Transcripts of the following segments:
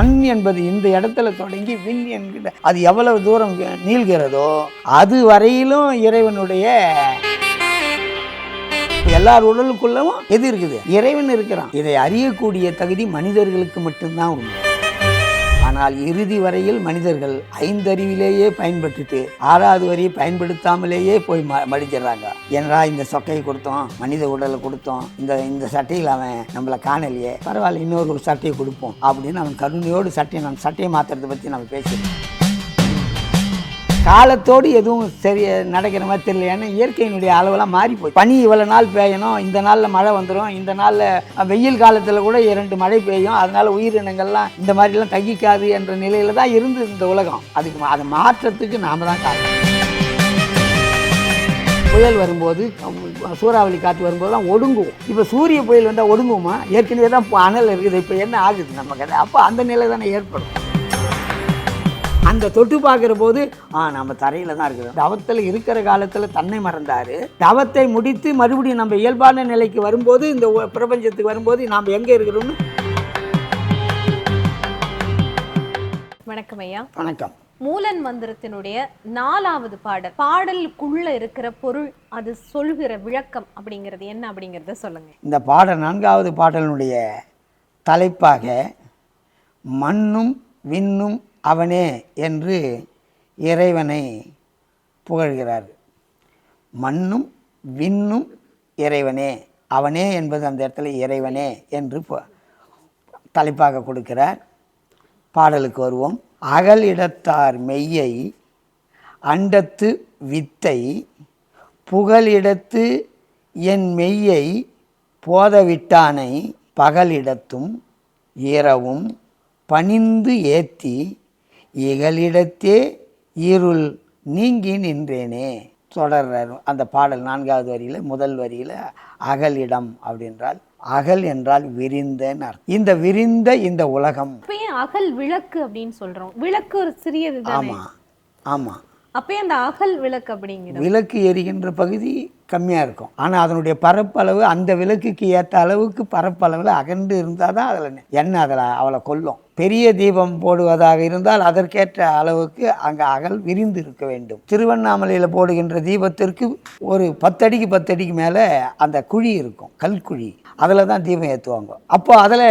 மண் என்பது இந்த இடத்துல தொடங்கி விண் என்கிற அது எவ்வளவு தூரம் நீள்கிறதோ அது வரையிலும் இறைவனுடைய எல்லார் உடலுக்குள்ளவும் எது இருக்குது இறைவன் இருக்கிறான். இதை அறியக்கூடிய தகுதி மனிதர்களுக்கு மட்டும்தான் உண்டு. ஆனால் இறுதி வரையில் மனிதர்கள் ஐந்தறிவிலேயே பயன்பட்டுட்டு ஆறாவது வரியை பயன்படுத்தாமலேயே போய் ம மடிச்சிடுறாங்க ஏன்னா இந்த சொக்கையை கொடுத்தோம் மனித உடலை கொடுத்தோம் இந்த இந்த சட்டையில் அவன் நம்மளை காணலையே பரவாயில்ல இன்னொரு ஒரு சட்டையை கொடுப்போம் அப்படின்னு அவன் கருணையோடு சட்டையை நம்ம சட்டையை மாற்றுறதை பற்றி நம்ம பேசுகிறோம் காலத்தோடு எதுவும் சரி நடக்கிற மாதிரி தெரியல ஏன்னா இயற்கையினுடைய அளவெல்லாம் மாறி போய் பனி இவ்வளோ நாள் பெய்யணும் இந்த நாளில் மழை வந்துடும் இந்த நாளில் வெயில் காலத்தில் கூட இரண்டு மழை பெய்யும் அதனால் உயிரினங்கள்லாம் இந்த மாதிரிலாம் தகிக்காது என்ற நிலையில தான் இருந்து இந்த உலகம். அதுக்கு அதை மாற்றத்துக்கு நாம தான் காரணம். புயல் வரும்போது சூறாவளி காற்று வரும்போது தான் ஒடுங்குவோம். இப்போ சூரிய புயல் வந்தால் ஒடுங்குவோமா? ஏற்கனவே தான் இப்போ அனல் இருக்குது இப்போ என்ன ஆகுது நம்ம கதை? அப்போ அந்த நிலை தானே ஏற்படும். அந்த தொட்டு பார்க்குற போது ஆ நம்ம தரையில் தான் இருக்கிறோம். தவத்தில் இருக்கிற காலத்தில் தன்னை மறந்தார். தவத்தை முடித்து மறுபடியும் நம்ம இயல்பான நிலைக்கு வரும்போது இந்த பிரபஞ்சத்துக்கு வரும்போது நாம் எங்கே இருக்கிறோம்னு? வணக்கம் ஐயா. வணக்கம். மூலன் மந்திரத்தினுடைய நாலாவது பாடல் பாடலுக்குள்ள இருக்கிற பொருள் அது சொல்கிற விளக்கம் அப்படிங்கிறது என்ன அப்படிங்கறத சொல்லுங்க. இந்த பாடல் நான்காவது பாடலினுடைய தலைப்பாக மண்ணும் விண்ணும் அவனே என்று இறைவனை புகழ்கிறார். மண்ணும் விண்ணும் இறைவனே அவனே என்பது அந்த இடத்துல இறைவனே என்று தலைப்பாக கொடுக்கிறார். பாடலுக்கு வருவோம். அகல் இடத்தார் மெய்யை அண்டத்து வித்தை புகலிடத்து என் மெய்யை போதவிட்டானை பகலிடத்தும் இரவும் பணிந்து ஏத்தி இகலிடத்தே இருள் நீங்கி நின்றேனே. தொடர்றார். அந்த பாடல் நான்காவது வரியில் முதல் வரியில் அகலிடம் அப்படின்றால் அகல் என்றால் விரிந்தன்னு அர்த்தம். இந்த விரிந்த இந்த உலகம். அகல் விளக்கு அப்படின்னு சொல்றோம்? விளக்கு ஒரு சிறியது தானே? ஆமாம் ஆமாம் அப்ப ஏன் அந்த அகல் விளக்கு அப்படிங்கிறது விளக்கு எரிகின்ற பகுதி கம்மியாக இருக்கும். ஆனால் அதனுடைய பரப்பளவு அந்த விளக்குக்கு ஏற்ற அளவுக்கு பரப்பளவில் அகன்று இருந்தால் தான் அதில் எண்ணெய் அதில் அவளை கொல்லும். பெரிய தீபம் போடுவதாக இருந்தால் அதற்கேற்ற அளவுக்கு அங்கே அகல் விரிந்து இருக்க வேண்டும். திருவண்ணாமலையில் போடுகின்ற தீபத்திற்கு ஒரு பத்தடிக்கு பத்தடிக்கு மேலே அந்த குழி இருக்கும் கல்குழி அதில் தான் தீபம் ஏற்றுவாங்க. அப்போ அதில்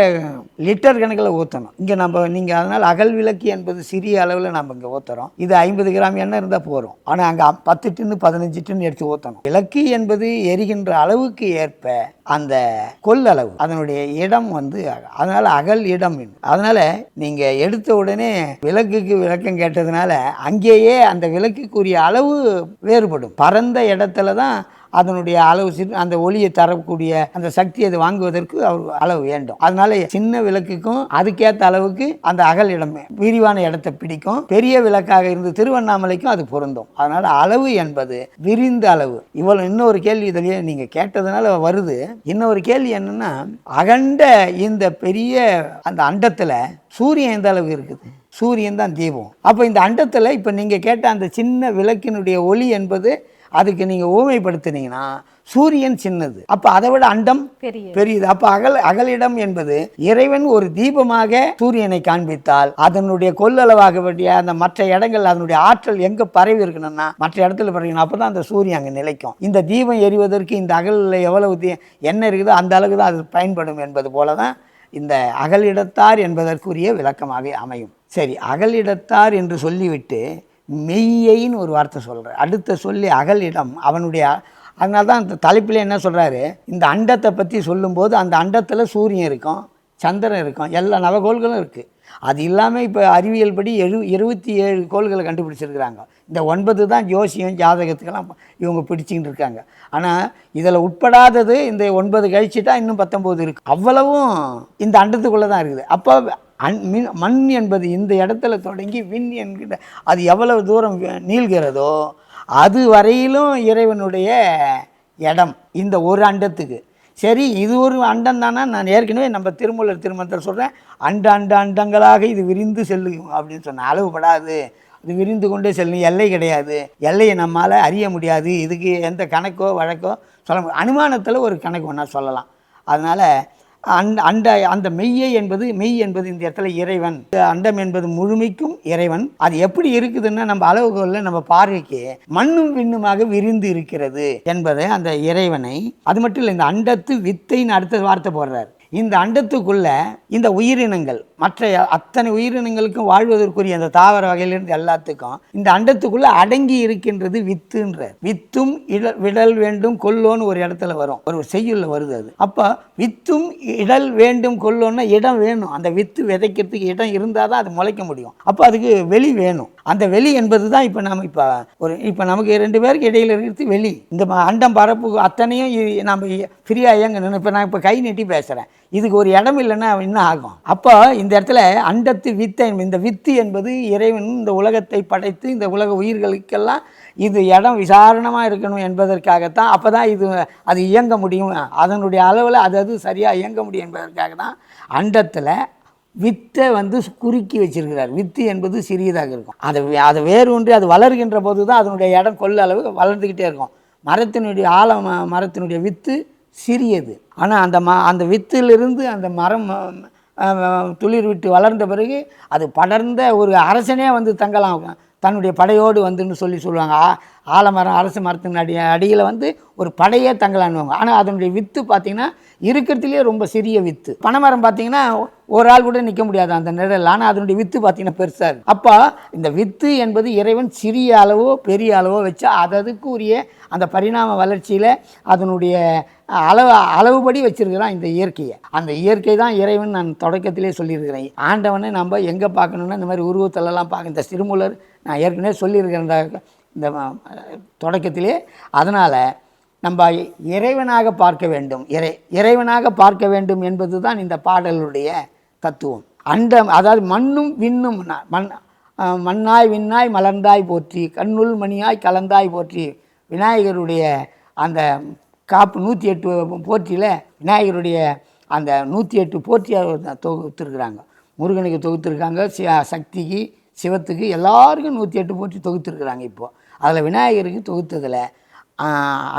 லிட்டர் கணக்கில் ஊற்றணும். இங்கே நம்ம நீங்கள் அதனால் அகல் விளக்கு என்பது சிறிய அளவில் நம்ம இங்கே ஊற்றுறோம். இது ஐம்பது கிராம் எண்ணெய் இருந்தால் போகிறோம் ஆனால் அங்கே பத்து டின்னு பதினஞ்சு டின்னு எடுத்து ஊற்றணும். விளக்கு என்பது எரிகின்ற அளவுக்கு ஏற்ப அந்த கொள்ளளவு அதனுடைய இடம் வந்து அதனால் அகல் இடம் அதனால் நீங்கள் எடுத்த உடனே விளக்குக்கு விளக்கம் கேட்டதுனால அங்கேயே அந்த விளக்குக்குரிய அளவு வேறுபடும். பரந்த இடத்துல தான் அதனுடைய அளவு சிறு அந்த ஒளியை தரக்கூடிய அந்த சக்தி அது வாங்குவதற்கு அவர் அளவு வேண்டும். அதனால சின்ன விளக்குக்கும் அதுக்கேற்ற அளவுக்கு அந்த அகல் இடம் விரிவான இடத்தை பிடிக்கும். பெரிய விளக்காக இருந்து திருவண்ணாமலைக்கும் அது பொருந்தும். அதனால அளவு என்பது விரிந்த அளவு. இவ்வளவு இன்னொரு கேள்வி இதிலேயே நீங்க கேட்டதுனால வருது. இன்னொரு கேள்வி என்னன்னா அகண்ட இந்த பெரிய அந்த அண்டத்துல சூரியன் எந்த அளவு இருக்குது? சூரியன் தான் தீபம். அப்போ இந்த அண்டத்தில் இப்போ நீங்கள் கேட்ட அந்த சின்ன விளக்கினுடைய ஒளி என்பது அதுக்கு நீங்கள் ஊமைப்படுத்துனீங்கன்னா சூரியன் சின்னது. அப்போ அதை விட அண்டம் பெரிய பெரியது. அப்போ அகல் அகலிடம் என்பது இறைவன் ஒரு தீபமாக சூரியனை காண்பித்தால் அதனுடைய கொள்ளளவாக வேண்டிய அந்த மற்ற இடங்கள் அதனுடைய ஆற்றல் எங்கே பரவி இருக்கணும்னா மற்ற இடத்துல பரவிக்கணும். அப்போ தான் அந்த சூரியன் அங்கே நிலைக்கும். இந்த தீபம் எரிவதற்கு இந்த அகலில் எவ்வளவு தீ எண்ணெய் இருக்குதோ அந்த அளவுக்கு தான் அது பயன்படும் என்பது போல தான் இந்த அகலிடத்தார் என்பதற்குரிய விளக்கமாக அமையும். சரி அகலிடத்தார் என்று சொல்லிவிட்டு மெய்யைன்னு ஒரு வார்த்தை சொல்கிறார் அடுத்த சொல்லி அகலிடம் அவனுடைய அதனால தான் அந்த தலைப்பில் என்ன சொல்கிறாரு இந்த அண்டத்தை பற்றி சொல்லும்போது அந்த அண்டத்தில் சூரியன் இருக்கும் சந்திரன் இருக்கும் எல்லா நவகோள்களும் இருக்குது அது இல்லாமல் இப்போ அறிவியல் படி எழு இருபத்தி ஏழு கோள்களை கண்டுபிடிச்சிருக்கிறாங்க. இந்த ஒன்பது தான் ஜோசியம் ஜாதகத்துக்கெல்லாம் இவங்க பிடிச்சிக்கிட்டு இருக்காங்க. ஆனால் இதில் உட்படாதது இந்த ஒன்பது கழிச்சுட்டா இன்னும் பத்தொம்போது இருக்குது அவ்வளவும் இந்த அண்டத்துக்குள்ளே தான் இருக்குது. அப்போ அன் மின் மண் என்பது இந்த இடத்துல தொடங்கி விண் என்கிற அது எவ்வளவு தூரம் நீள்கிறதோ அது வரையிலும் இறைவனுடைய இடம் இந்த ஒரு அண்டத்துக்கு. சரி இது ஒரு அண்டம் தானே? நான் ஏற்கனவே நம்ம திருமூலர் திருமணத்தில் சொல்கிறேன் அண்ட அண்ட அண்டங்களாக இது விரிந்து செல்லும் அப்படின்னு சொன்னேன் அளவுபடாது இது விரிந்து கொண்டே செல்லும் எல்லை கிடையாது. எல்லையை நம்மால் அறிய முடியாது. இதுக்கு எந்த கணக்கோ வழக்கோ சொல்ல முடியாது. அனுமானத்தில் ஒரு கணக்கு ஒன்றா சொல்லலாம். அதனால் அந் அண்ட அந்த மெய்யை என்பது மெய் என்பது இந்த இடத்துல இறைவன். அண்டம் என்பது முழுமைக்கும் இறைவன். அது எப்படி இருக்குதுன்னா நம்ம அளவுகோலில் நம்ம பார்வைக்கு மண்ணும் விண்ணுமாக விரிந்து இருக்கிறது என்பதை அந்த இறைவனை. அது மட்டும் இல்லை இந்த அண்டத்து வித்தைன்னு அடுத்த வார்த்தை போடுறார். இந்த அண்டத்துக்குள்ள இந்த உயிரினங்கள் மற்ற அத்தனை உயிரினங்களுக்கும் வாழ்வதற்குரிய அந்த தாவர வகையிலிருந்து எல்லாத்துக்கும் இந்த அண்டத்துக்குள்ள அடங்கி இருக்கின்றது வித்துன்ற வித்தும் இட விடல் வேண்டும் கொல்லோன்னு ஒரு இடத்துல வரும். ஒரு செய்யுள்ள வருது அது. அப்போ வித்தும் இடல் வேண்டும் கொல்லோன்னா இடம் வேணும். அந்த வித்து விதைக்கிறதுக்கு இடம் இருந்தால் தான் அது முளைக்க முடியும். அப்போ அதுக்கு வெளி வேணும். அந்த வெளி என்பது தான் இப்போ நம்ம இப்போ ஒரு இப்போ நமக்கு ரெண்டு பேருக்கு இடையில இருக்கிறது வெளி. இந்த அண்டம் பரப்பு அத்தனையும் நம்ம ஃப்ரீயாக இயங்க இப்போ நான் இப்போ கை நீட்டி பேசுகிறேன் இதுக்கு ஒரு இடம் இல்லைன்னா என்ன ஆகும். அப்போ இந்த இடத்துல அண்டத்து வித்தை இந்த வித்து என்பது இறைவன் இந்த உலகத்தை படைத்து இந்த உலக உயிர்களுக்கெல்லாம் இது இடம் விசாரணமாக இருக்கணும் என்பதற்காகத்தான் அப்போ தான் இது அது இயங்க முடியும். அதனுடைய அளவில் அது அது சரியாக இயங்க முடியும் என்பதற்காக தான் அண்டத்தில் வித்தை வந்து குறுக்கி வச்சிருக்கிறார். வித்து என்பது சிறியதாக இருக்கும். அதை வே- அதை வேறு ஒன்று அது வளர்கின்ற போது தான் அதனுடைய இடம் கொள்ள அளவு வளர்ந்துக்கிட்டே இருக்கும். மரத்தினுடைய ஆழ மரத்தினுடைய வித்து சிறியது. ஆனால் அந்த ம அந்த வித்திலிருந்து அந்த மரம் துளிர் விட்டு வளர்ந்த பிறகு அது படர்ந்த ஒரு அரசனே வந்து தங்கலாம். தன்னுடைய படையோடு வந்துன்னு சொல்லி சொல்லுவாங்க. ஆ ஆலமரம் அரசு மரத்தின் அடி அடியில் வந்து ஒரு படையே தங்கலான்னுவாங்க. ஆனால் அதனுடைய வித்து பார்த்திங்கன்னா இருக்கிறதுலே ரொம்ப சிறிய வித்து. பனைமரம் பார்த்திங்கன்னா ஒரு ஆள் கூட நிற்க முடியாது அந்த நிழல் ஆனால் அதனுடைய வித்து பார்த்தீங்கன்னா பெருசாக அப்போ இந்த வித்து என்பது இறைவன் சிறிய அளவோ பெரிய அளவோ வச்சா அததுக்கு உரிய அந்த பரிணாம வளர்ச்சியில் அதனுடைய அளவு அளவுபடி வச்சிருக்கிறான் இந்த இயற்கையை. அந்த இயற்கை தான் இறைவன் நான் தொடக்கத்திலே சொல்லியிருக்கிறேன். ஆண்டவனை நம்ம எங்கே பார்க்கணுன்னா இந்த மாதிரி உருவத்திலலாம் பார்க்க இந்த சிறுமூலர் நான் ஏற்கனவே சொல்லியிருக்கிறேன் இந்த இந்த தொடக்கத்திலே. அதனால் நம்ம இறைவனாக பார்க்க வேண்டும். இறை இறைவனாக பார்க்க வேண்டும் என்பது தான் இந்த பாடலுடைய தத்துவம் அண்டம் அதாவது மண்ணும் விண்ணும் மண் மண்ணாய் விண்ணாய் மலர்ந்தாய் போற்றி கண்ணுள் மணியாய் கலந்தாய் போற்றி விநாயகருடைய அந்த காப்பு நூற்றி எட்டு போற்றியில் விநாயகருடைய அந்த நூற்றி எட்டு போற்றியை தொகுத்துருக்குறாங்க. முருகனுக்கு தொகுத்துருக்காங்க சி சக்திக்கு சிவத்துக்கு எல்லாருக்கும் நூற்றி எட்டு போற்றி தொகுத்துருக்குறாங்க இப்போது அதில் விநாயகருக்கு தொகுத்ததில்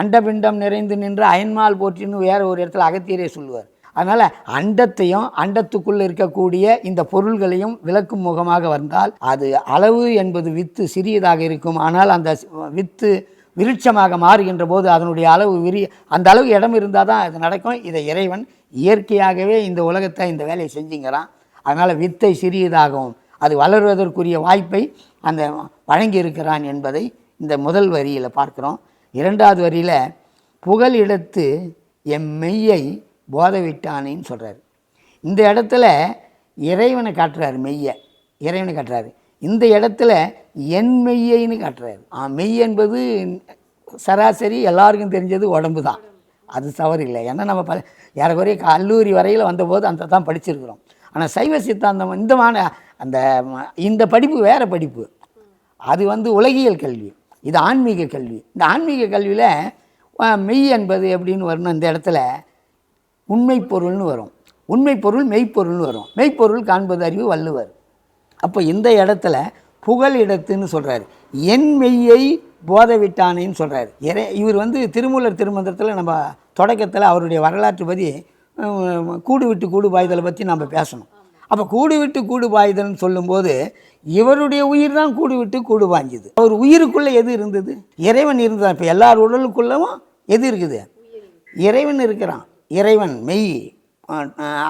அண்டபிண்டம் நிறைந்து நின்ற அயன்மால் போற்றின்னு வேறு ஒரு இடத்துல அகத்தியரே சொல்லுவார். அதனால் அண்டத்தையும் அண்டத்துக்குள்ளே இருக்கக்கூடிய இந்த பொருள்களையும் விளக்கும் முகமாக வந்தால் அது அளவு என்பது வித்து சிறியதாக இருக்கும். ஆனால் அந்த வித்து விருட்சமாக மாறுகின்ற போது அதனுடைய அளவு விரி அந்த அளவு இடம் இருந்தால் தான் அது நடக்கும். இதை இறைவன் இயற்கையாகவே இந்த உலகத்தை இந்த வேலையை செஞ்சுங்கிறான். அதனால் வித்தை சிறியதாகவும் அது வளருவதற்குரிய வாய்ப்பை அந்த வழங்கி இருக்கிறான் என்பதை இந்த முதல் வரியில் பார்க்குறோம். இரண்டாவது வரியில் புகழிடத்து எம் மெய்யை போத விட்டானேன்னு சொல்கிறாரு இந்த இடத்துல இறைவனை காட்டுறாரு மெய்யை. இறைவனை காட்டுறாரு. இந்த இடத்துல என் மெய்யைன்னு காட்டுறாரு. ஆ, மெய் என்பது சராசரி எல்லாருக்கும் தெரிஞ்சது உடம்பு தான். அது தவறு இல்லை. ஏன்னா நம்ம ப ஏறக்குறைய கல்லூரி வரையில் வந்தபோது அந்த தான் படிச்சிருக்கிறோம். ஆனால் சைவ சித்தாந்தம் இந்த மான அந்த இந்த படிப்பு வேறு படிப்பு. அது வந்து உலகியல் கல்வி. இது ஆன்மீக கல்வி. இந்த ஆன்மீக கல்வியில் மெய் என்பது எப்படின்னு வரணும் இந்த இடத்துல. உண்மை பொருள்னு வரும். உண்மை பொருள் மெய்ப்பொருள்னு வரும். மெய்ப்பொருள் காண்பது அறிவு வள்ளுவர். அப்போ இந்த இடத்துல புகழ் இடத்துன்னு சொல்கிறாரு என் மெய்யை போதவிட்டானேன்னு விட்டானேன்னு சொல்கிறாரு இறை இவர் வந்து திருமூலர் திருமந்திரத்தில் நம்ம தொடக்கத்தில் அவருடைய வரலாற்று பதி கூடு விட்டு கூடு பாய்தலை பற்றி நம்ம பேசணும். அப்போ கூடு விட்டு கூடு பாய்தல்னு சொல்லும்போது இவருடைய உயிர் தான் கூடு விட்டு கூடு பாய்ஞ்சுது. அவர் உயிருக்குள்ளே எது இருந்தது? இறைவன் இருந்தார் இப்போ எல்லார் உடலுக்குள்ளவும் எது இருக்குது? இறைவன் இருக்கிறான். இறைவன் மெய்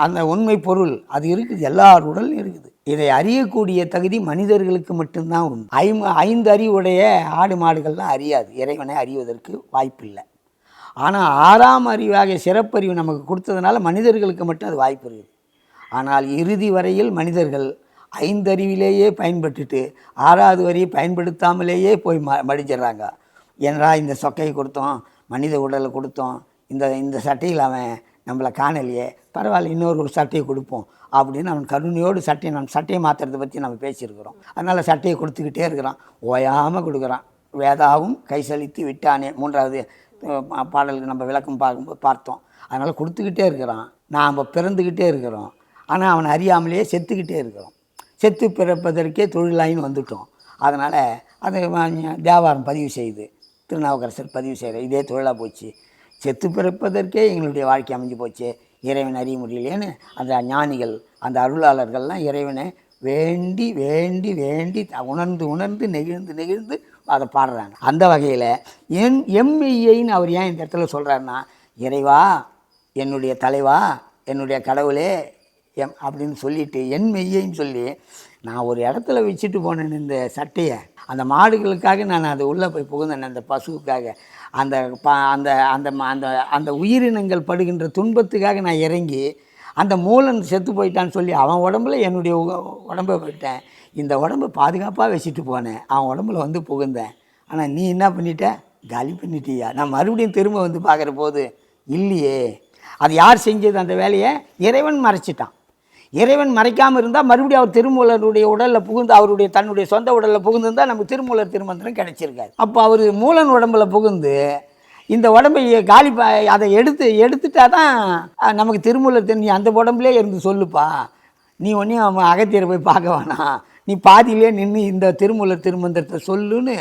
அந்த உண்மை பொருள் அது இருக்குது எல்லார் உடலும் இருக்குது. இதை அறியக்கூடிய தகுதி மனிதர்களுக்கு மட்டும்தான் உண்டு. ஐம் ஐந்து அறிவுடைய ஆடு மாடுகள்லாம் அறியாது. இறைவனை அறிவதற்கு வாய்ப்பில்லை. ஆனால் ஆறாம் அறிவாகிய சிறப்பறிவு நமக்கு கொடுத்ததுனால மனிதர்களுக்கு மட்டும் அது வாய்ப்பு இருக்குது ஆனால் இறுதி வரையில் மனிதர்கள் ஐந்தறிவிலேயே பயன்பட்டுட்டு ஆறாவது வரியை பயன்படுத்தாமலேயே போய் ம மடிஞ்சிடுறாங்க ஏன்னா இந்த சொக்கையை கொடுத்தோம் மனித உடலை கொடுத்தோம் இந்த இந்த சட்டையில் அவன் நம்மளை காணலையே பரவாயில்ல இன்னொரு ஒரு சட்டையை கொடுப்போம் அப்படின்னு அவன் கருணையோடு சட்டையை நம்ம சட்டையை மாற்றுறதை பற்றி நம்ம பேசியிருக்கிறோம். அதனால் சட்டையை கொடுத்துக்கிட்டே இருக்கிறான். ஓயாமல் கொடுக்குறான். வேதாவும் கை செலுத்தி விட்டானே. மூன்றாவது பாடலுக்கு நம்ம விளக்கம் பார்க்கும்போது பார்த்தோம். அதனால் கொடுத்துக்கிட்டே இருக்கிறான். நாம் பிறந்துக்கிட்டே இருக்கிறோம். ஆனால் அவனை அறியாமலேயே செத்துக்கிட்டே இருக்கிறோம். செத்து பிறப்பதற்கே தொழிலாயின்னு வந்துட்டோம். அதனால் அது தேவாரம் பதிவு செய்து திருநாவுக்கரசர் பதிவு செய்கிற இதே தொழிலாக போச்சு. செத்து பிறப்பதற்கே எங்களுடைய வாழ்க்கை அமைஞ்சு போச்சு. இறைவன் அறிய முடியலையேன்னு அந்த ஞானிகள் அந்த அருளாளர்கள்லாம் இறைவனை வேண்டி வேண்டி வேண்டி த- உணர்ந்து உணர்ந்து நெகிழ்ந்து நெகிழ்ந்து அதை பாடுறாங்க. அந்த வகையில் என் எம்இஐன்னு அவர் ஏன் இந்த இடத்துல சொல்கிறாருன்னா இறைவா என்னுடைய தலைவா என்னுடைய கடவுளே எம் அப்படின்னு சொல்லிட்டு என் மெய்யைன்னு சொல்லி நான் ஒரு இடத்துல வச்சுட்டு போனேன் இந்த சட்டையை. அந்த மாடுகளுக்காக நான் அது உள்ளே போய் புகுந்தேன் அந்த பசுவுக்காக. அந்த ப அந்த அந்த ம- அந்த அந்த உயிரினங்கள் படுகின்ற துன்பத்துக்காக நான் இறங்கி அந்த மூலன் செத்து போயிட்டான்னு சொல்லி அவன் உடம்புல என்னுடைய உ- உடம்பை விட்டேன் இந்த உடம்பை பாதுகாப்பாக வச்சுட்டு போனேன். அவன் உடம்புல வந்து புகுந்தேன். ஆனால் நீ என்ன பண்ணிட்ட? காலி பண்ணிட்டியா? நான் மறுபடியும் திரும்ப வந்து பார்க்குற போது இல்லையே. அது யார் செஞ்சது அந்த வேலையை? இறைவன் மறைச்சிட்டான். இறைவன் மறைக்காமல் இருந்தால் மறுபடியும் அவர் திருமூலருடைய உடலில் புகுந்து அவருடைய தன்னுடைய சொந்த உடலில் புகுந்துருந்தால் நமக்கு திருமூலர் திருமந்திரம் கிடைச்சிருக்காரு அப்போ அவர் மூலன் உடம்புல புகுந்து இந்த உடம்பை காலி அதை எடுத்து எடுத்துட்டா தான் நமக்கு திருமூலர் தெரி- நீ அந்த உடம்புலே இருந்து சொல்லுப்பா. நீ ஒன்றையும் அவன் அகத்தியரை போய் பார்க்க வேணாம். நீ பாதியிலே நின்று இந்த திருமூலர் திருமந்திரத்தை சொல்லுன்னு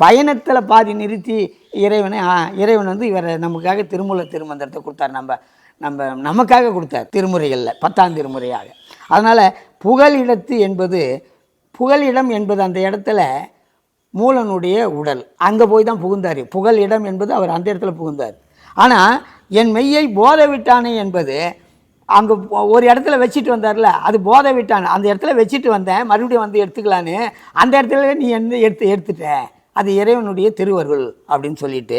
பயணத்தில் பாதி நிறுத்தி இறைவனை ஆ, இறைவன் வந்து இவரை நமக்காக திருமூல திருமந்திரத்தை கொடுத்தார். நம்ம நம்ம நமக்காக கொடுத்தார் திருமுறைகளில் பத்தாம் திருமுறையாக. அதனால் புகலிடத்து என்பது புகலிடம் என்பது அந்த இடத்துல மூலனுடைய உடல். அங்கே போய் தான் புகுந்தார். புகலிடம் என்பது அவர் அந்த இடத்துல புகுந்தார். ஆனால் என் மெய்யை போத விட்டானே என்பது அங்கே ஒரு இடத்துல வச்சுட்டு வந்தார்ல அது போத விட்டான் அந்த இடத்துல வச்சுட்டு வந்தேன் மறுபடியும் வந்து எடுத்துக்கலான்னு அந்த இடத்துல நீ என்ன எடுத்து எடுத்துட்ட? அது இறைவனுடைய திருவருள் அப்படின்னு சொல்லிட்டு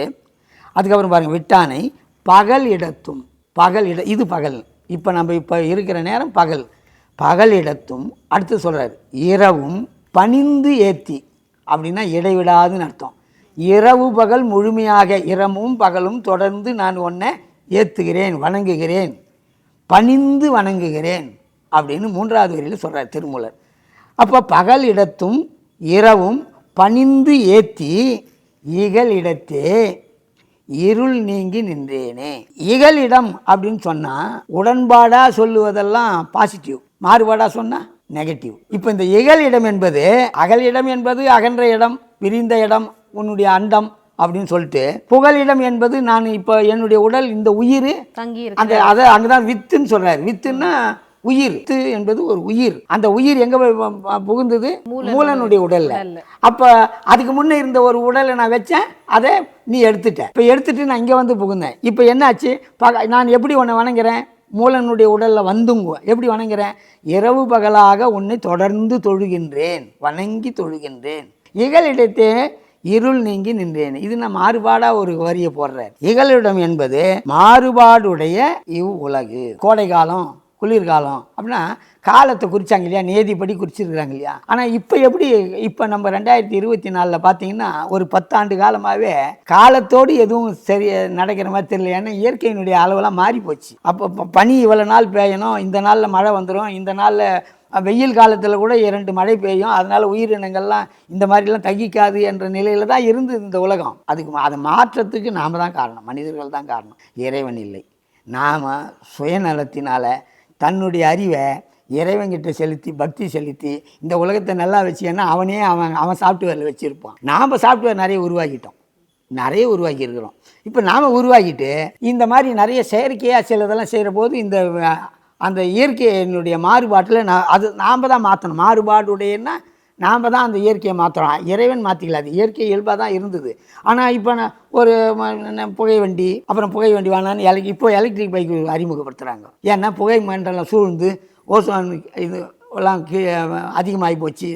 அதுக்கப்புறம் பாருங்கள் விட்டானை பகல் இடத்தும் பகல் இட இது பகல். இப்போ நம்ம இப்போ இருக்கிற நேரம் பகல். பகல் இடத்தும் அடுத்து சொல்கிறார் இரவும் பணிந்து ஏத்தி. அப்படின்னா இடைவிடாதுன்னு அர்த்தம். இரவு பகல் முழுமையாக இரவும் பகலும் தொடர்ந்து நான் ஒன்றை ஏற்றுகிறேன் வணங்குகிறேன். பணிந்து வணங்குகிறேன் அப்படின்னு மூன்றாவது வரியில் சொல்கிறார் திருமூலர். அப்போ பகல் இடத்தும் இரவும் பணிந்து ஏற்றி இகல் இடத்தே இருள் நீங்கி நின்றேனே. இகலிடம் அப்படின்னு சொன்னால் உடன்பாடாக சொல்லுவதெல்லாம் பாசிட்டிவ் மாறுபாடாக சொன்னால் நெகட்டிவ் இப்போ இந்த இகலிடம் என்பது அகலிடம் என்பது அகன்ற இடம் விரிந்த இடம் உன்னுடைய அண்டம் அப்படின்னு சொல்லிட்டு புகலிடம் என்பது நான் இப்போ என்னுடைய உடல் இந்த உயிர் அந்த அதை அங்கதான் வித்துன்னு சொல்றாரு. வித்துன்னா உயிர் வித்து என்பது ஒரு உயிர். அந்த உயிர் எங்க புகுந்தது? மூலனுடைய உடல்ல. உடல்ல. அப்ப அதுக்கு முன்ன இருந்த ஒரு உடலை நான் வச்சேன். அதை நீ எடுத்துட்ட. இப்ப எடுத்துட்டு நான் இங்க வந்து புகுந்தேன். இப்ப என்னாச்சு? பக நான் எப்படி உன்னை வணங்குறேன்? மூலனுடைய உடல்ல வந்துங்க. எப்படி வணங்குறேன்? இரவு பகலாக உன்னை தொடர்ந்து தொழுகின்றேன். வணங்கி தொழுகின்றேன். இகலிடத்தே இருள் நீங்கி நின்றேன். இது நான் மாறுபாடா ஒரு வரியை போடுறேன் இகலிடம் என்பது மாறுபாடுடைய இவ் உலகு கோடை காலம் குளிர்காலம் அப்படின்னா காலத்தை குறித்தாங்க இல்லையா? நேதிப்படி குறிச்சிருக்கிறாங்க இல்லையா? ஆனால் இப்போ எப்படி இப்போ நம்ம ரெண்டாயிரத்தி இருபத்தி நாலில் பார்த்தீங்கன்னா ஒரு பத்தாண்டு காலமாகவே காலத்தோடு எதுவும் சரி நடக்கிற மாதிரி தெரியல. ஏன்னா இயற்கையினுடைய அளவெல்லாம் மாறி போச்சு அப்போ பனி இவ்வளோ நாள் பெய்யணும் இந்த நாளில் மழை வந்துடும் இந்த நாளில் வெயில் காலத்தில் கூட இரண்டு மழை பெய்யும் அதனால் உயிரினங்கள்லாம் இந்த மாதிரிலாம் தகிக்காது என்ற நிலையில் தான் இருந்தது இந்த உலகம். அதுக்கு மா- அதை மாற்றத்துக்கு நாம் தான் காரணம் மனிதர்கள் தான் காரணம். இறைவன் இல்லை. நாம் சுயநலத்தினால தன்னுடைய அறிவை இறைவன்கிட்ட செலுத்தி பக்தி செலுத்தி இந்த உலகத்தை நல்லா வச்சியன்னா அவனே அவன் அவன் சாஃப்ட்வேரில் வச்சுருப்பான். நாம் சாஃப்ட்வேர் நிறைய உருவாக்கிட்டோம். நிறைய உருவாக்கி இருக்கிறோம் இப்போ நாம் உருவாக்கிட்டு இந்த மாதிரி நிறைய செயற்கையாக சிலதெல்லாம் செய்கிற போது இந்த அந்த இயற்கையினுடைய மாறுபாட்டில் நான் அது நாம் தான் மாற்றணும் மாறுபாடுடையன்னா நாம் தான் அந்த இயற்கையை மாற்றுறோம் இறைவன் மாற்றிக்கல அது இயற்கை இயல்பாக தான் இருந்தது. ஆனால் இப்போ நான் ஒரு புகை வண்டி அப்புறம் புகை வண்டி வேணான்னு எலக் இப்போ எலக்ட்ரிக் பைக் அறிமுகப்படுத்துகிறாங்க ஏன்னா புகை மண்டலம் சூழ்ந்து ஓசோன் இது எல்லாம் அதிகமாகி போச்சு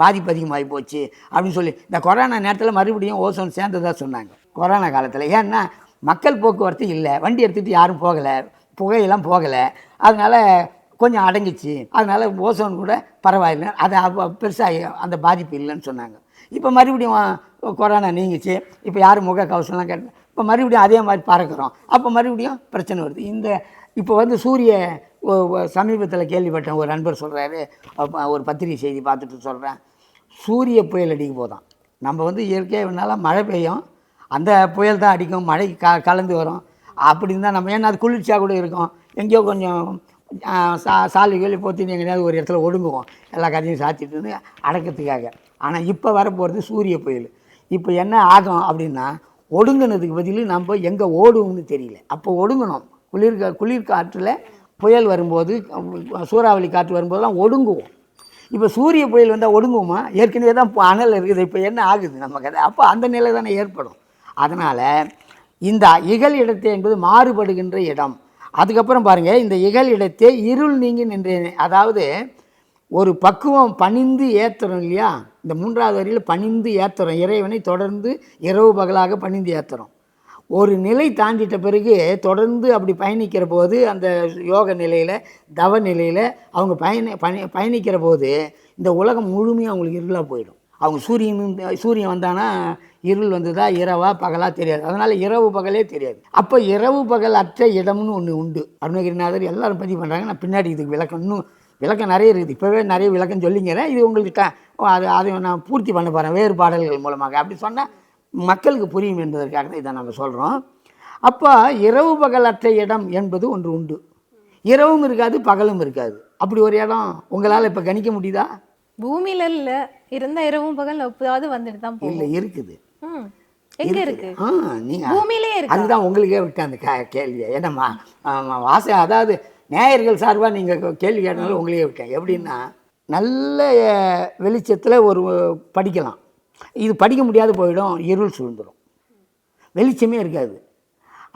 பாதிப்பு அதிகமாகி போச்சு அப்படின்னு சொல்லி இந்த கொரோனா நேரத்தில் மறுபடியும் ஓசோன் சேர்ந்ததாக சொன்னாங்க. கொரோனா காலத்தில். ஏன்னா மக்கள் போக்குவரத்து இல்லை. வண்டி எடுத்துகிட்டு யாரும் போகலை. புகையெல்லாம் போகலை. அதனால் கொஞ்சம் அடங்கிச்சு. அதனால் ஓசோன் கூட பரவாயில்லை. அது பெருசாக அந்த பாதிப்பு இல்லைன்னு சொன்னாங்க. இப்போ மறுபடியும் கொரோனா நீங்கிச்சு. இப்போ யாரும் முக கவசம்லாம் கேட்டு இப்போ மறுபடியும் அதே மாதிரி பறக்கிறோம். அப்போ மறுபடியும் பிரச்சனை வருது. இந்த இப்போ வந்து சூரிய சமீபத்தில் கேள்விப்பட்டேன். ஒரு நண்பர் சொல்கிறாரு ஒரு பத்திரிகை செய்தி பார்த்துட்டு சொல்கிறேன் சூரிய புயல் அடிக்க போதான். நம்ம வந்து இயற்கையாக வேணாலும் மழை பெய்யும். அந்த புயல் தான் அடிக்கும். மழை க கலந்து வரும். அப்படின்னு தான் நம்ம ஏன்னா அது குளிர்ச்சியாக கூட இருக்கும். எங்கேயோ கொஞ்சம் சா சாலி கீழே போத்தின்னு எங்கேயாவது ஒரு இடத்துல ஒடுங்குவோம். எல்லா கதையும் சாத்திட்டு இருந்து அடக்கிறதுக்காக ஆனால் இப்போ வரப்போகிறது சூரிய புயல். இப்போ என்ன ஆகும் அப்படின்னா ஒடுங்கினதுக்கு பதில் நம்ம எங்கே ஓடுவோம்னு தெரியல. அப்போ ஒடுங்கணும். குளிர் கா- குளிர் காற்றில் புயல் வரும்போது சூறாவளி காற்று வரும்போதெல்லாம் ஒடுங்குவோம். இப்போ சூரிய புயல் வந்தால் ஒடுங்குவோமா? ஏற்கனவே தான் இப்போ அனல் இருக்குது. இப்போ என்ன ஆகுது நம்ம கதை? அப்போ அந்த நிலை தானே ஏற்படும். அதனால் இந்த இகல் இடத்தை என்பது மாறுபடுகின்ற இடம். அதுக்கப்புறம் பாருங்கள் இந்த இகல் இருள் நீங்கி நின்றேன் அதாவது ஒரு பக்குவம் பணிந்து ஏத்துறோம் இல்லையா? இந்த மூன்றாவது வரியில் பணிந்து ஏத்துறோம். இறைவனை தொடர்ந்து இரவு பகலாக பணிந்து ஏத்துறோம். ஒரு நிலை தாண்டிட்ட பிறகு தொடர்ந்து அப்படி பயணிக்கிற போது அந்த யோக நிலையில் தவ நிலையில் அவங்க பயணி பயணி பயணிக்கிற போது இந்த உலகம் முழுமையாக அவங்களுக்கு இருளாக போயிடும். அவங்க சூரியன் சூரியன் வந்தானா இருள் வந்ததா இரவா பகலா தெரியாது. அதனால் இரவு பகலே தெரியாது. அப்போ இரவு பகல் அற்ற இடம்னு ஒன்று உண்டு. அருணகிரிநாதர் எல்லாரும் பதிவு பண்ணுறாங்க நான் பின்னாடி இதுக்கு விளக்கம். இன்னும் விளக்கம் நிறைய இருக்குது. இப்போவே நிறைய விளக்கம் சொல்லிங்கிறேன். இது உங்களுக்கு ட- அது அதை நான் பூர்த்தி பண்ண போகிறேன் வேறு பாடல்கள் மூலமாக. அப்படி சொன்னால் மக்களுக்கு புரியும் என்பதற்காக தான் இதை நம்ம சொல்கிறோம் அப்போ இரவு பகல் அற்ற இடம் என்பது ஒன்று உண்டு. இரவும் இருக்காது பகலும் இருக்காது. அப்படி ஒரு இடம் உங்களால் இப்போ கணிக்க முடியுதா? பூமியில இல்ல. இருந்த இரவும் பகல் எப்போதாவது வந்துட்டு தான் இல்லை இருக்குது. ஆ நீங்கள் அதுதான் உங்களுக்கே விட்டேன் அந்த கே கேள்வியை. ஆமாம் வாச அதாவது நேயர்கள் சார்பாக நீங்கள் கேள்வி கேட்டனால உங்களையே விட்டேன். எப்படின்னா நல்ல வெளிச்சத்தில் ஒரு படிக்கலாம். இது படிக்க முடியாது போயிடும் இருள் சூழ்ந்துடும் வெளிச்சமே இருக்காது.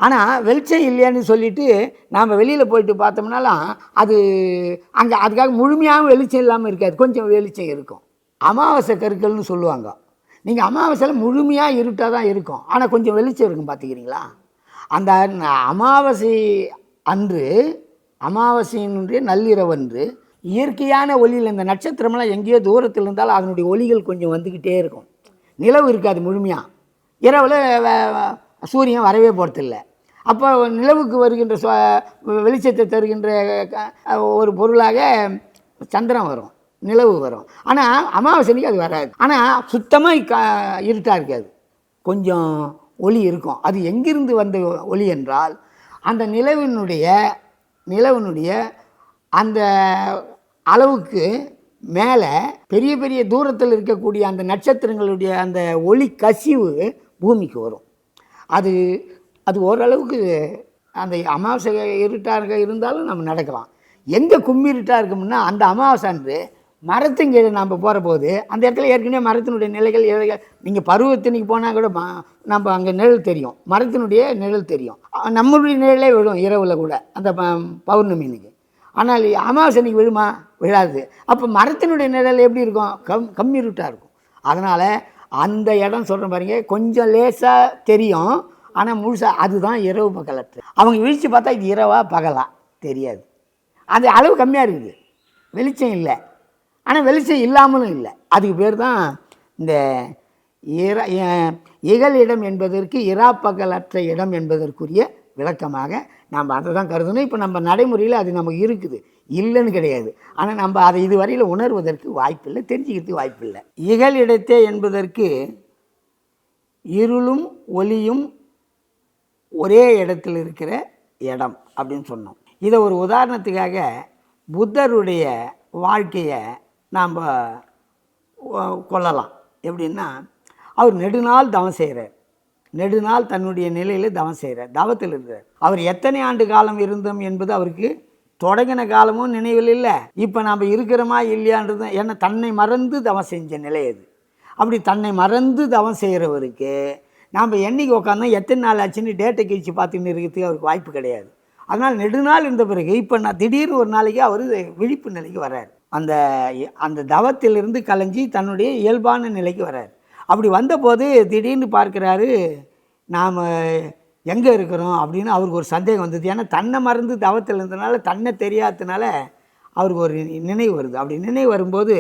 ஆனால் வெளிச்சம் இல்லைன்னு சொல்லிட்டு நாம் வெளியில் போயிட்டு பார்த்தோம்னாலாம் அது அங்கே அதுக்காக முழுமையாக வெளிச்சம் இல்லாமல் இருக்காது. கொஞ்சம் வெளிச்சம் இருக்கும். அமாவாசை கருக்கள்னு சொல்லுவாங்க. நீங்கள் அமாவாசையில் முழுமையாக இருட்டாக தான் இருக்கும். ஆனால் கொஞ்சம் வெளிச்சம் இருக்கும் பார்த்துக்கிறீங்களா அந்த அமாவாசை அன்று அமாவாசையினுடைய நள்ளிரவன்று இயற்கையான ஒளியில் இந்த நட்சத்திரமெல்லாம் எங்கேயோ தூரத்தில் இருந்தாலும் அதனுடைய ஒளிகள் கொஞ்சம் வந்துக்கிட்டே இருக்கும். நிலவு இருக்காது முழுமையாக இரவில் சூரியன் வரவே போகிறதில்ல அப்போ நிலவுக்கு வருகின்ற சுவ- வெளிச்சத்தை தருகின்ற க- ஒரு பொருளாக சந்திரன் வரும். நிலவு வரும். ஆனால் அமாவாசைக்கு அது வராது. ஆனால் சுத்தமாக க இருட்டாக இருக்காது. கொஞ்சம் ஒளி இருக்கும். அது எங்கிருந்து வந்த ஒளி என்றால் அந்த நிலவினுடைய நிலவினுடைய அந்த அளவுக்கு மேலே பெரிய பெரிய தூரத்தில் இருக்கக்கூடிய அந்த நட்சத்திரங்களுடைய அந்த ஒளி கசிவு பூமிக்கு வரும். அது அது ஓரளவுக்கு அந்த அமாவாசை இருட்டாக இருந்தாலும் நம்ம நடக்கலாம். எங்கே கும்மிருட்டாக இருக்கும்னா அந்த அமாவாசை அன்று மரத்தின் கீழே நாம் போகிற போது அந்த இடத்துல ஏற்கனவே மரத்தினுடைய நிலைகள் இலைகள் நீங்கள் பருவத்தினைக்கு போனால் கூட நம்ம அங்கே நிழல் தெரியும். மரத்தினுடைய நிழல் தெரியும். நம்மளுடைய நிழலே விழும் இரவில் கூட அந்த ப- பௌர்ணமிக்கு ஆனால் அமாவாசைக்கு விழுமா? விழாது. அப்போ மரத்தினுடைய நிழல் எப்படி இருக்கும்? கம் கம்மி ரூட்டாக இருக்கும். அதனால் அந்த இடம் சொல்கிறேன் பாருங்க கொஞ்சம் லேசாக தெரியும். ஆனால் முழுசாக அதுதான் இரவு பகலத்து அவங்க விழித்து பார்த்தா இது இரவா பகலா தெரியாது. அது அளவு கம்மியாக இருக்குது. வெளிச்சம் இல்லை. ஆனால் வெளிச்சம் இல்லாமலும் இல்லை. அதுக்கு பேர் தான் இந்த இர எ- இகல் இடம் என்பதற்கு இராப்பகலற்ற இடம் என்பதற்குரிய விளக்கமாக நாம் அதை தான் கருதணும். இப்போ நம்ம நடைமுறையில் அது நமக்கு இருக்குது. இல்லைன்னு கிடையாது. ஆனால் நம்ம அதை இதுவரையில் உணர்வதற்கு வாய்ப்பில்லை தெரிஞ்சுக்கிறதுக்கு வாய்ப்பில்லை. இகல் இடத்தே என்பதற்கு இருளும் ஒளியும் ஒரே இடத்தில் இருக்கிற இடம் அப்படின்னு சொன்னோம். இதை ஒரு உதாரணத்துக்காக புத்தருடைய வாழ்க்கையை நாம் கொள்ளலாம் எப்படின்னா அவர் நெடுநாள் தவம் செய்கிறார் நெடுநாள் தன்னுடைய நிலையில் தவம் செய்கிறார் தவத்தில் இருக்கிறார். அவர் எத்தனை ஆண்டு காலம் இருந்தோம் என்பது அவருக்கு தொடங்கின காலமும் நினைவில் இல்லை. இப்போ நாம் இருக்கிறோமா இல்லையான்றது ஏன்னா தன்னை மறந்து தவம் செஞ்ச நிலை அது. அப்படி தன்னை மறந்து தவம் செய்கிறவருக்கு நாம் என்றைக்கு உட்காந்தோம் எத்தனை நாள் ஆச்சுன்னு டேட்டை கழிச்சு பார்த்துன்னு இருக்கிறதுக்கு அவருக்கு வாய்ப்பு கிடையாது. அதனால் நெடுநாள் இருந்த பிறகு இப்போ நான் திடீர்னு ஒரு நாளைக்கு அவர் விழிப்பு நிலைக்கு வர்றார். அந்த அந்த தவத்திலிருந்து கலைஞ்சி தன்னுடைய இயல்பான நிலைக்கு வர்றார். அப்படி வந்தபோது திடீர்னு பார்க்குறாரு நாம் எங்கே இருக்கிறோம்? அப்படின்னு அவருக்கு ஒரு சந்தேகம் வந்தது. ஏன்னா தன்னை மறந்து தவத்தில் இருந்ததுனால தன்னை தெரியாததுனால அவருக்கு ஒரு நினைவு வருது. அப்படி நினைவு வரும்போது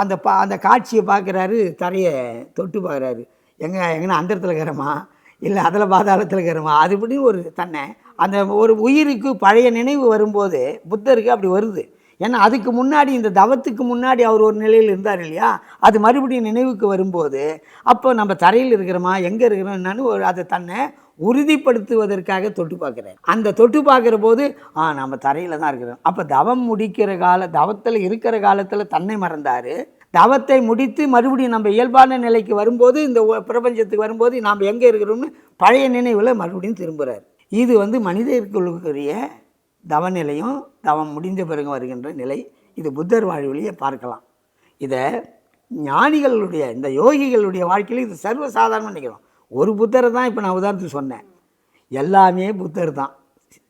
அந்த பா அந்த காட்சியை பார்க்குறாரு தரையை தொட்டு பார்க்குறாரு. எங்கே எங்கன்னா அந்த இடத்துல இருக்கிறோமா இல்லை அதில் பாதாளத்தில் இருக்கிறோமா அது இப்படி ஒரு தன்னை அந்த ஒரு உயிருக்கு பழைய நினைவு வரும்போது புத்தருக்கு அப்படி வருது. ஏன்னா அதுக்கு முன்னாடி இந்த தவத்துக்கு முன்னாடி அவர் ஒரு நிலையில் இருந்தார் இல்லையா? அது மறுபடியும் நினைவுக்கு வரும்போது அப்போ நம்ம தரையில் இருக்கிறோமா எங்கே இருக்கிறோம் என்னன்னு ஒரு அதை தன்னை உறுதிப்படுத்துவதற்காக தொட்டு பார்க்குறேன் அந்த தொட்டு பார்க்குற போது ஆ நம்ம தரையில் தான் இருக்கிறோம். அப்போ தவம் முடிக்கிற கால தவத்தில் இருக்கிற காலத்தில் தன்னை மறந்தார். தவத்தை முடித்து மறுபடியும் நம்ம இயல்பான நிலைக்கு வரும்போது இந்த பிரபஞ்சத்துக்கு வரும்போது நாம் எங்கே இருக்கிறோம்னு பழைய நினைவில் மறுபடியும் திரும்புகிறார் இது வந்து மனிதர்களுக்குரிய தவநிலையும் தவம் முடிந்த பிறகு வருகின்ற நிலை இது புத்தர் வாழ்விலேயே பார்க்கலாம். இதை ஞானிகளுடைய இந்த யோகிகளுடைய வாழ்க்கையில் இது சர்வசாதாரணம் நினைக்கிறோம். ஒரு புத்தரை தான் இப்போ நான் உதாரணத்துக்கு சொன்னேன். எல்லாமே புத்தர் தான்.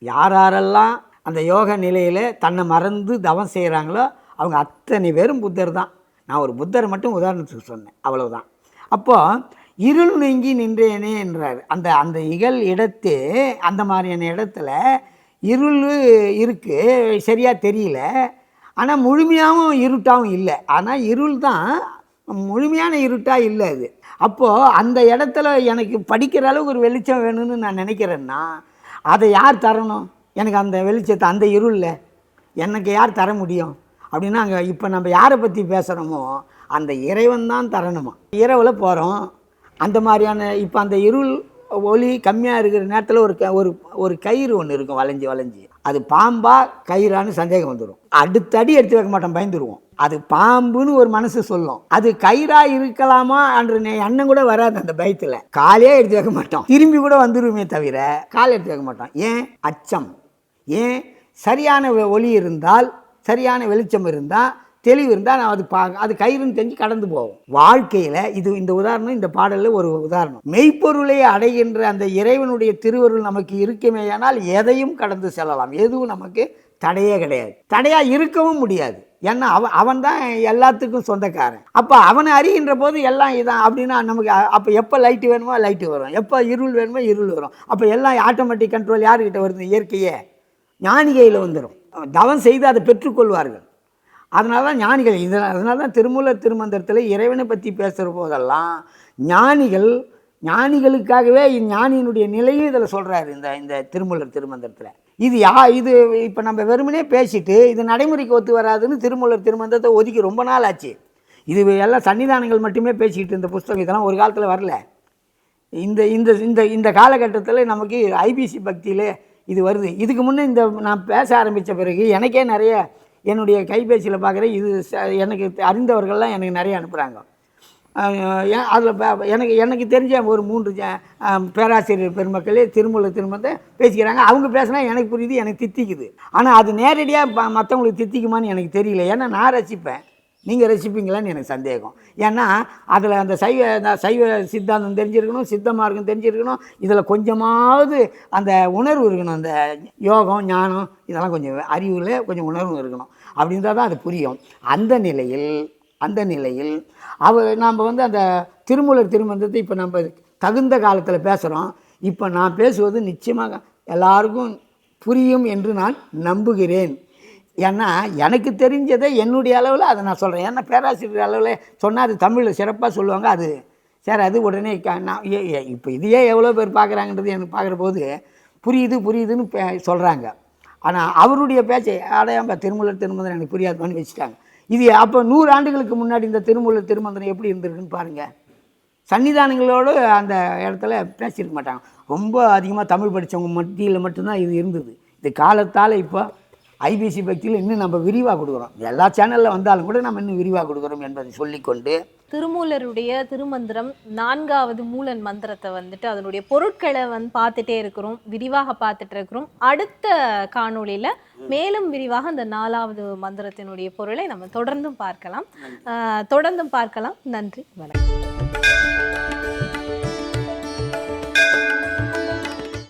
யார் யாரெல்லாம் அந்த யோக நிலையில் தன்னை மறந்து தவம் செய்கிறாங்களோ அவங்க அத்தனை பேரும் புத்தர் தான். நான் ஒரு புத்தரை மட்டும் உதாரணத்துக்கு சொன்னேன். அவ்வளோதான் அப்போது இருள் நீங்கி நின்றேனே என்றார். அந்த அந்த இகல் இடத்து அந்த மாதிரியான இடத்துல இருள் இருக்குது சரியாக தெரியல. ஆனால் முழுமையாகவும் இருட்டாகவும் இல்லை. ஆனால் இருள் தான் முழுமையான இருட்டாக இல்லை அது. அப்போது அந்த இடத்துல எனக்கு படிக்கிற அளவுக்கு ஒரு வெளிச்சம் வேணும்னு நான் நினைக்கிறேன்னா அதை யார் தரணும்? எனக்கு அந்த வெளிச்சத்தை அந்த இருளில் எனக்கு யார் தர முடியும்? அப்படின்னா அங்கே இப்போ நம்ம யாரை பற்றி பேசுகிறோமோ அந்த இறைவன் தான் தரணுமா? இரவில் போகிறோம் அந்த மாதிரியான இப்போ அந்த இருள் ஒளி கம்மியாக இருக்கிற நேரத்தில் ஒரு க ஒரு ஒரு கயிறு ஒன்று இருக்கும் வளைஞ்சி வளைஞ்சி. அது பாம்பா கயிறான்னு சந்தேகம் வந்துடும் அடுத்த அடி எடுத்து வைக்க மாட்டோம் பயந்துருவோம். அது பாம்புன்னு ஒரு மனசு சொல்லும். அது கயிறா இருக்கலாமா என்ற எண்ணம் கூட வராது அந்த பயத்தில். காலே எடுத்து வைக்க மாட்டோம். திரும்பி கூட வந்துருமே தவிர கால் எடுத்து வைக்க மாட்டோம். ஏன்? அச்சம். ஏன்? சரியான வெ- ஒளி இருந்தால் சரியான வெளிச்சம் இருந்தால் தெளிவு இருந்தால் நான் அது பா அது கயிறுன்னு தெரிஞ்சு கடந்து போவோம். வாழ்க்கையில் இது இந்த உதாரணம் இந்த பாடலில் ஒரு உதாரணம். மெய்ப்பொருளை அடைகின்ற அந்த இறைவனுடைய திருவருள் நமக்கு இருக்குமேயானால் எதையும் கடந்து செல்லலாம். எதுவும் நமக்கு தடையே கிடையாது. தடையாக இருக்கவும் முடியாது. ஏன்னா அவன் அவன் தான் எல்லாத்துக்கும் சொந்தக்காரன். அப்போ அவனை அறிகின்ற போது எல்லாம் இதான் அப்படின்னா நமக்கு அப்போ எப்போ லைட்டு வேணுமோ லைட்டு வரும். எப்போ இருள் வேணுமோ இருள் வரும். அப்போ எல்லாம் ஆட்டோமேட்டிக் கண்ட்ரோல் யாருக்கிட்ட வருது? இயற்கையே. ஞானிகையில் வந்துடும் தவம் செய்து அதை பெற்றுக்கொள்வார்கள். அதனால தான் ஞானிகள் இதில் அதனால தான் திருமூல திருமந்திரத்தில் இறைவனை பற்றி பேசுகிற போதெல்லாம் ஞானிகள் ஞானிகளுக்காகவே ஞானியினுடைய நிலையும் இதில் சொல்கிறாரு இந்த இந்த திருமூலர் திருமந்திரத்தில். இது யா இது இப்போ நம்ம வெறுமனே பேசிட்டு இது நடைமுறைக்கு ஒத்து வராதுன்னு திருமூலர் திருமந்திரத்தை ஒதுக்கி ரொம்ப நாள் ஆச்சு. இது எல்லாம் சன்னிதானங்கள் மட்டுமே பேசிக்கிட்டு இந்த புஸ்தகம் இதெல்லாம் ஒரு காலத்தில் வரல. இந்த இந்த இந்த இந்த காலகட்டத்தில் நமக்கு ஐபிசி பக்தியில் இது வருது. இதுக்கு முன்னே இந்த நான் பேச ஆரம்பித்த பிறகு எனக்கே நிறைய என்னுடைய கைபேசியில் பார்க்குறேன் இது ச- எனக்கு அறிந்தவர்கள்லாம் எனக்கு நிறைய அனுப்புகிறாங்க அதில் எனக்கு எனக்கு தெரிஞ்ச ஒரு மூன்று பேராசிரியர் பெருமக்களே திருமூல திருமணத்தை பேசிக்கிறாங்க. அவங்க பேசினா எனக்கு புரியுது எனக்கு தித்திக்குது. ஆனால் அது நேரடியாக மற்றவங்களுக்கு தித்திக்குமான்னு எனக்கு தெரியல. ஏன்னா நான் ரசிப்பேன். நீங்கள் ரசிப்பீங்களான்னு எனக்கு சந்தேகம். ஏன்னா அதில் அந்த சைவ அந்த சைவ சித்தாந்தம் தெரிஞ்சிருக்கணும் சித்த மார்க்கம் தெரிஞ்சிருக்கணும் இதில் கொஞ்சமாவது அந்த உணர்வு இருக்கணும் அந்த யோகம் ஞானம் இதெல்லாம் கொஞ்சம் அறிவில் கொஞ்சம் உணர்வு இருக்கணும். அப்படின்றா தான் அது புரியும். அந்த நிலையில் அந்த நிலையில் அவர் நாம் வந்து அந்த திருமூலர் திருமந்தத்தை இப்போ நம்ம தகுந்த காலத்தில் பேசுகிறோம் இப்போ நான் பேசுவது நிச்சயமாக எல்லாருக்கும் புரியும் என்று நான் நம்புகிறேன். ஏன்னா எனக்கு தெரிஞ்சதை என்னுடைய அளவில் அதை நான் சொல்கிறேன் ஏன்னா பேராசிரியர் அளவில் சொன்னால் அது தமிழில் சிறப்பாக சொல்லுவாங்க. அது சரி அது உடனே நான் ஏ- இப்போ இதையே எவ்வளோ பேர் பார்க்குறாங்கன்றது எனக்கு பார்க்குற போது புரியுது புரியுதுன்னு பே சொல்கிறாங்க ஆனால் அவருடைய பேச்சை அடையாம திருமூலர் திருமந்திரம் எனக்கு புரியாதுமான்னு வச்சுட்டாங்க. இது அப்போ நூறு ஆண்டுகளுக்கு முன்னாடி இந்த திருமூலர் திருமந்திரம் எப்படி இருந்திருக்குன்னு பாருங்கள் சன்னிதானங்களோடு அந்த இடத்துல பேசியிருக்க மாட்டாங்க. ரொம்ப அதிகமாக தமிழ் படித்தவங்க மத்தியில் மட்டும்தான் இது இருந்தது. இது காலத்தால் இப்போ ஐபிசி பக்தியில் இன்னும் நம்ம விரிவாக கொடுக்குறோம். எல்லா சேனலில் வந்தாலும் கூட நம்ம இன்னும் விரிவாக கொடுக்குறோம் என்பதை சொல்லிக்கொண்டு திருமூலருடைய திருமந்திரம் நான்காவது மூலன் மந்திரத்தை வந்துட்டு அதனுடைய பொருட்களை வந்து பார்த்துட்டே இருக்கிறோம். விரிவாக பார்த்துட்டு இருக்கிறோம். அடுத்த காணொளியில் மேலும் விரிவாக அந்த நாலாவது மந்திரத்தினுடைய பொருளை நம்ம தொடர்ந்தும் பார்க்கலாம். தொடர்ந்தும் பார்க்கலாம். நன்றி. வணக்கம்.